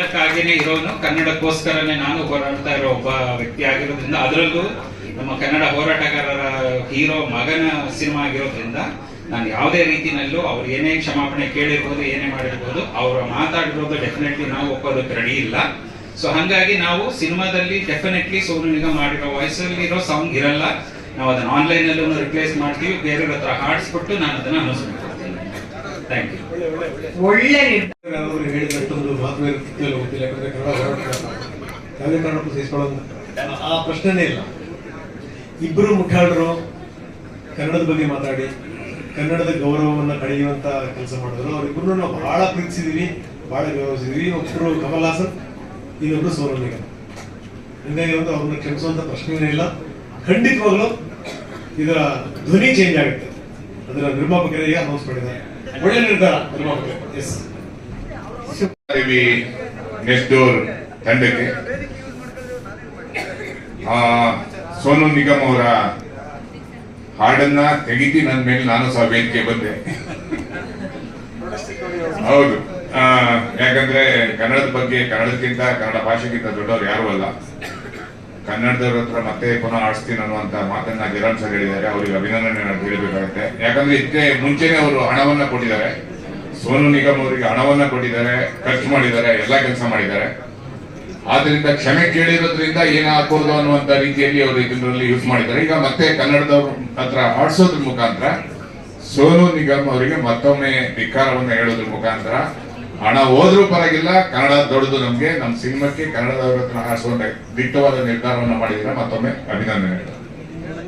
ಕನ್ನಡಕ್ಕಾಗಿನೇ ಇರೋನು, ಕನ್ನಡಕ್ಕೋಸ್ಕರನೇ ನಾನು ಹೋರಾಡ್ತಾ ಇರೋ ಒಬ್ಬ ವ್ಯಕ್ತಿ ಆಗಿರೋದ್ರಿಂದ ಅದರಲ್ಲೂ ನಮ್ಮ ಕನ್ನಡ ಹೋರಾಟಗಾರರ ಹೀರೋ ಮಗನ ಸಿನಿಮಾ ಆಗಿರೋದ್ರಿಂದ ನಾನು ಯಾವುದೇ ರೀತಿನಲ್ಲೂ ಅವ್ರು ಏನೇ ಕ್ಷಮಾಪಣೆ ಕೇಳಿರ್ಬೋದು, ಏನೇ ಮಾಡಿರ್ಬೋದು, ಅವ್ರು ಮಾತಾಡಿರೋದು ಡೆಫಿನೆಟ್ಲಿ ನಾವು ಒಪ್ಪೋದಕ್ಕೆ ರೆಡಿ ಇಲ್ಲ. ಸೊ ಹಂಗಾಗಿ ನಾವು ಸಿನಿಮಾದಲ್ಲಿ ಡೆಫಿನೆಟ್ಲಿ ಸೋನು ನಿಗಮ್ ಮಾಡಿರೋ ವಾಯ್ಸಲ್ಲಿ ಇರೋ ಸಾಂಗ್ ಇರಲ್ಲ. ನಾವು ಅದನ್ನ ಆನ್ಲೈನ್ ಅಲ್ಲೂ ರಿಪ್ಲೇಸ್ ಮಾಡ್ತೀವಿ, ಬೇರೆಯವ್ರ ಹತ್ರ ಹಾಡಿಸ್ಬಿಟ್ಟು ನಾನು ಅದನ್ನ ಅನುಸರಿಸ್ತೀನಿ. ಒಳ್ಳೆ ನಿರ್ಧಾರ. ಅವರು ಹೇಳಿದಷ್ಟೊಂದು ಒಂದು ಮಾತು ಗೊತ್ತಿಲ್ಲ ಯಾಕಂದ್ರೆ ಕನ್ನಡ ಹೋರಾಟಗಾರ ಯಾವುದೇ ಕಾರಣಕ್ಕೂ ಸಹಿಸ್ಕೊಳ್ಳೋದು ಆ ಪ್ರಶ್ನೆನೇ ಇಲ್ಲ. ಇಬ್ಬರು ಮುಖಂಡರು ಕನ್ನಡದ ಬಗ್ಗೆ ಮಾತಾಡಿ ಕನ್ನಡದ ಗೌರವವನ್ನು ಕಳೆಯುವಂತ ಕೆಲಸ ಮಾಡಿದ್ರು. ಅವರಿಬ್ಬರು ನಾವು ಬಹಳ ಪ್ರೀತಿಸಿದೀವಿ ಬಹಳ ಗೌರವಿಸಿದೀವಿ. ಒಬ್ಬರು ಕಮಲ್ ಹಾಸನ್ ಇನ್ನೊಬ್ರು ಸೋನು ನಿಗಮ್. ಹಿಂಗಾಗಿ ಒಂದು ಅವ್ರನ್ನ ಕ್ಷಮಿಸುವಂತ ಪ್ರಶ್ನೆನೇ ಇಲ್ಲ. ಖಂಡಿತವಾಗ್ಲೂ ಇದರ ಧ್ವನಿ ಚೇಂಜ್ ಆಗುತ್ತೆ. ಅದರ ನಿರ್ಮಾಪಕರಿಗೆ ಅನೌನ್ಸ್ ಮಾಡಿದ್ದಾರೆ. ಒಳ್ಳೆ ನಿರ್ಧಾರ ತಂಡಕ್ಕೆ. ಆ, ಸೋನು ನಿಗಮ್ ಅವರ ಹಾಡನ್ನ ತೆಗಿತಿ ನನ್ನ ಮೇಲೆ ನಾನು ಸಹ ವೇದಿಕೆ ಬಂದೆ. ಹೌದು. ಯಾಕಂದ್ರೆ ಕನ್ನಡದ ಬಗ್ಗೆ ಕನ್ನಡಕ್ಕಿಂತ ಕನ್ನಡ ಭಾಷೆಗಿಂತ ದೊಡ್ಡವ್ರು ಯಾರು ಅಲ್ಲ. ಕನ್ನಡದವ್ರ ಹತ್ರ ಮತ್ತೆ ಪುನಃ ಆಡಿಸ್ತೀನಿ ಅನ್ನುವಂತ ಮಾತನ್ನ ಜಯರಾಮ್ ಸರ್ ಹೇಳಿದ್ದಾರೆ. ಅವರಿಗೆ ಅಭಿನಂದನೆ ಹೇಳಬೇಕಾಗುತ್ತೆ ಯಾಕಂದ್ರೆ ಇದೇ ಮುಂಚೆನೆ ಅವರು ಹಣವನ್ನ ಕೊಟ್ಟಿದ್ದಾರೆ. ಸೋನು ನಿಗಮ್ ಅವರಿಗೆ ಹಣವನ್ನ ಕೊಟ್ಟಿದ್ದಾರೆ, ಖರ್ಚು ಮಾಡಿದ್ದಾರೆ, ಎಲ್ಲಾ ಕೆಲಸ ಮಾಡಿದ್ದಾರೆ. ಆದ್ರಿಂದ ಕ್ಷಮೆ ಕೇಳಿರೋದ್ರಿಂದ ಏನಾಗ್ಬೋದು ಅನ್ನುವಂತ ರೀತಿಯಲ್ಲಿ ಅವರು ಇದರಲ್ಲಿ ಯೂಸ್ ಮಾಡಿದ್ದಾರೆ. ಈಗ ಮತ್ತೆ ಕನ್ನಡದವ್ರ ಹತ್ರ ಆಡಿಸೋದ್ರ ಮುಖಾಂತರ ಸೋನು ನಿಗಮ್ ಅವರಿಗೆ ಮತ್ತೊಮ್ಮೆ ಧಿಕ್ಕಾರವನ್ನು ಹೇಳೋದ್ರ ಮುಖಾಂತರ ಹಣ ಹೋದ್ರೂ ಪರವಾಗಿಲ್ಲ, ಕನ್ನಡ ದೊಡ್ಡದು ನಮ್ಗೆ. ನಮ್ಮ ಸಿನಿಮಾಕ್ಕೆ ಕನ್ನಡದವ್ರ ಹತ್ರ ಹಾಸುವಂತ ದಿಟ್ಟವಾದ ನಿರ್ಧಾರವನ್ನ ಮಾಡಿದ್ರೆ ಮತ್ತೊಮ್ಮೆ ಅಭಿನಂದನೆಗಳು.